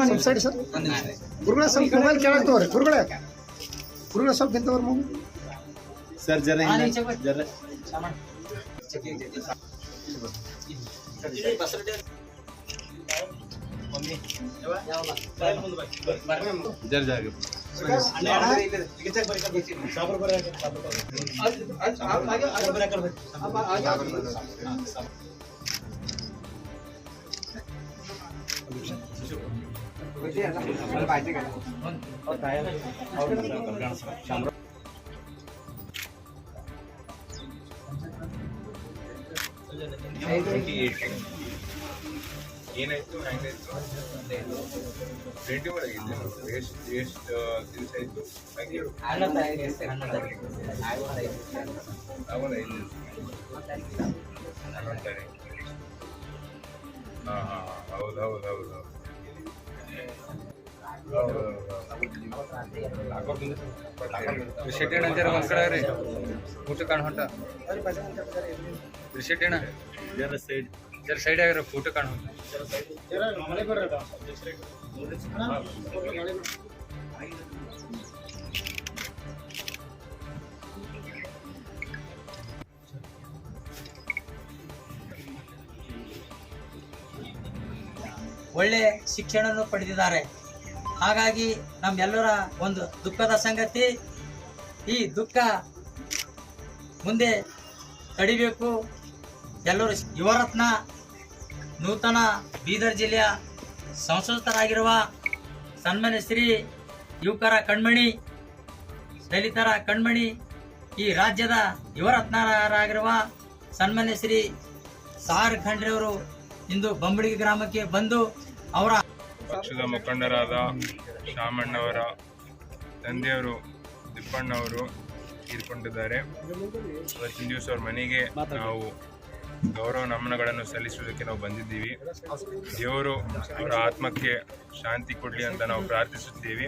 ಸ್ವಲ್ಪ side sir ಗುರುಗಳ ಸ್ವಲ್ಪ ಮೊಬೈಲ್ ಕೆಳಗೆ ತಗೋರಿ ಗುರುಗಳ ಗುರುಗಳ ಸ್ವಲ್ಪ ಇಂಥವ್ರ ಮೊಬೈಲ್ ಸರ್ ಜರ ಜರ ಜರ ಜಾಗ ಏನಾಯ್ತು ಹೆಂಗಾಯ್ತು ಟ್ವೆಂಟಿ ಒಳಗಿದೆ ಎಷ್ಟು ಎಷ್ಟು ದಿವಸ ಆಯ್ತು ಹಾಗೆ ಹೇಳು ಆವಾಗ ಐದು ದಿವಸ ಹನ್ನೊಂದು ಹಾಂ ಹಾಂ ಹೌದು ಹೌದು ಹೌದು ಶೆಟ್ಟಿ ಜರ ಒಂದ್ ಕಡೆ ರೀ ಊಟ ಕಾಣ ಹೊಂಟ ಶೆಟ್ಟಿ ಅಣ್ಣ ಜರ ಸೈಡ್ ಜರ ಸೈಡ್ ಆಗಿರೋ ಫೋಟೋ ಕಾಣ ಹೊಂಟ ಒಳ್ಳೆ ಶಿಕ್ಷಣವನ್ನು ಪಡೆದಿದ್ದಾರೆ. ಹಾಗಾಗಿ ನಮ್ಮೆಲ್ಲರ ಒಂದು ದುಃಖದ ಸಂಗತಿ, ಈ ದುಃಖ ಮುಂದೆ ತಡಿಬೇಕು. ಎಲ್ಲರೂ ಯುವರತ್ನ, ನೂತನ ಬೀದರ್ ಜಿಲ್ಲೆಯ ಸಂಸದರಾಗಿರುವ ಸನ್ಮಾನ್ಯ ಶ್ರೀ ಯುವಕರ ಕಣ್ಮಣಿ, ದಲಿತರ ಕಣ್ಮಣಿ, ಈ ರಾಜ್ಯದ ಯುವರತ್ನರಾಗಿರುವ ಸನ್ಮಾನ್ಯ ಶ್ರೀ ಸಾರ್ ಖಂಡ್ರೆಯವರು ಇಂದು ಬಂಬಡಿಗೆ ಗ್ರಾಮಕ್ಕೆ ಬಂದು ಅವರ ಪಕ್ಷದ ಮುಖಂಡರಾದ ಶಾಮಣ್ಣವರ ತಂದೆಯವರು, ತಿಪ್ಪಣ್ಣವರು ತೀರ್ಕೊಂಡಿದ್ದಾರೆ. ಇವತ್ತಿನ ದಿವಸ ಅವ್ರ ಮನೆಗೆ ನಾವು ಗೌರವ ನಮನಗಳನ್ನು ಸಲ್ಲಿಸುವುದಕ್ಕೆ ನಾವು ಬಂದಿದ್ದೀವಿ. ದೇವರು ಅವರ ಆತ್ಮಕ್ಕೆ ಶಾಂತಿ ಕೊಡಲಿ ಅಂತ ನಾವು ಪ್ರಾರ್ಥಿಸುತ್ತೀವಿ.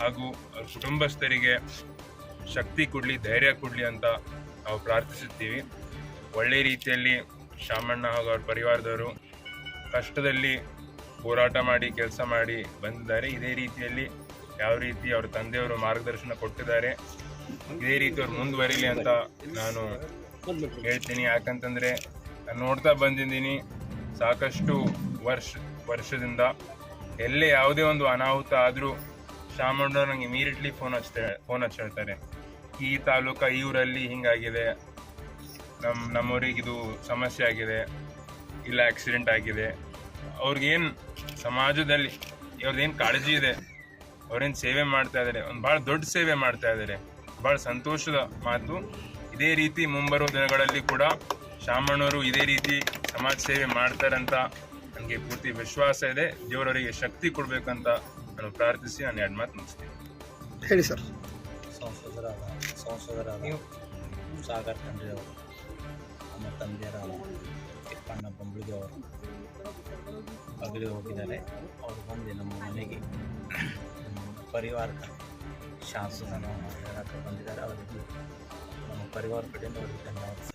ಹಾಗೂ ಅವ್ರ ಕುಟುಂಬಸ್ಥರಿಗೆ ಶಕ್ತಿ ಕೊಡಲಿ, ಧೈರ್ಯ ಕೊಡಲಿ ಅಂತ ನಾವು ಪ್ರಾರ್ಥಿಸುತ್ತೀವಿ. ಒಳ್ಳೆ ರೀತಿಯಲ್ಲಿ ಶಾಮಣ್ಣ ಹಾಗೂ ಅವ್ರ ಪರಿವಾರದವರು ಕಷ್ಟದಲ್ಲಿ ಹೋರಾಟ ಮಾಡಿ, ಕೆಲಸ ಮಾಡಿ ಬಂದಿದ್ದಾರೆ. ಇದೇ ರೀತಿಯಲ್ಲಿ ಯಾವ ರೀತಿ ಅವ್ರ ತಂದೆಯವರು ಮಾರ್ಗದರ್ಶನ ಕೊಟ್ಟಿದ್ದಾರೆ, ಇದೇ ರೀತಿ ಅವ್ರು ಮುಂದುವರಿಲಿ ಅಂತ ನಾನು ಹೇಳ್ತೀನಿ. ಯಾಕಂತಂದ್ರೆ ನಾನು ನೋಡ್ತಾ ಬಂದಿದ್ದೀನಿ, ಸಾಕಷ್ಟು ವರ್ಷ, ವರ್ಷದಿಂದ ಎಲ್ಲೇ ಯಾವುದೇ ಒಂದು ಅನಾಹುತ ಆದರೂ ಶಾಮಣ್ಣ ನನಗೆ ಇಮಿಡಿಯೇಟ್ಲಿ ಫೋನ್ ಹಚ್ತಾ ಫೋನ್ ಹಚ್ಚಿ ಹೇಳ್ತಾರೆ. ಈ ತಾಲೂಕ, ಈ ಊರಲ್ಲಿ ಹಿಂಗಾಗಿದೆ. ನಮ್ಮ ನಮ್ಮೂರಿಗೆ ಇದು ಸಮಸ್ಯೆ ಆಗಿದೆ. ಇಲ್ಲ ಆಕ್ಸಿಡೆಂಟ್ ಆಗಿದೆ. ಅವ್ರಿಗೇನು ಸಮಾಜದಲ್ಲಿ ಇವ್ರದ್ದೇನು ಕಾಳಜಿ ಇದೆ ಅವ್ರೇನು ಸೇವೆ ಮಾಡ್ತಾ ಇದ್ದಾರೆ ಒಂದು ಭಾಳ ದೊಡ್ಡ ಸೇವೆ ಮಾಡ್ತಾ ಇದ್ದಾರೆ ಭಾಳ ಸಂತೋಷದ ಮಾತು. ಇದೇ ರೀತಿ ಮುಂಬರುವ ದಿನಗಳಲ್ಲಿ ಕೂಡ ಶಾಮಣ್ಣವರು ಇದೇ ರೀತಿ ಸಮಾಜ ಸೇವೆ ಮಾಡ್ತಾರಂತ ನನಗೆ ಪೂರ್ತಿ ವಿಶ್ವಾಸ ಇದೆ. ದೇವರವರಿಗೆ ಶಕ್ತಿ ಕೊಡಬೇಕಂತ ನಾನು ಪ್ರಾರ್ಥಿಸಿ ನಾನು ಎರಡು ಮಾತು ಮುಗಿಸ್ತೀನಿ. ಹೇಳಿ ಸರ್. ಸಂಸದರಾದ ಸಂಸದರಾದ ಸಾಗರ್ ಕಂಡ್ರಿ ಅವರು. ನಮ್ಮ ತಂದೆಯರ ತಿಪ್ಪಣ್ಣ ಬೊಂಬಳಿಗೆ ಅವರು ಅಗಲಿ ಹೋಗಿದ್ದಾರೆ. ಅವರು ಬಂದು ನಮ್ಮ ಮನೆಗೆ ಪರಿವಾರಕ್ಕೆ ಶಾಸನ ಹೇಳಕ್ಕೆ ಬಂದಿದ್ದಾರೆ. ಅವರಿಗೆ ನಮ್ಮ ಪರಿವಾರ ಕಡೆಯಿಂದ ಅವರಿಗೆ ಧನ್ಯವಾದ.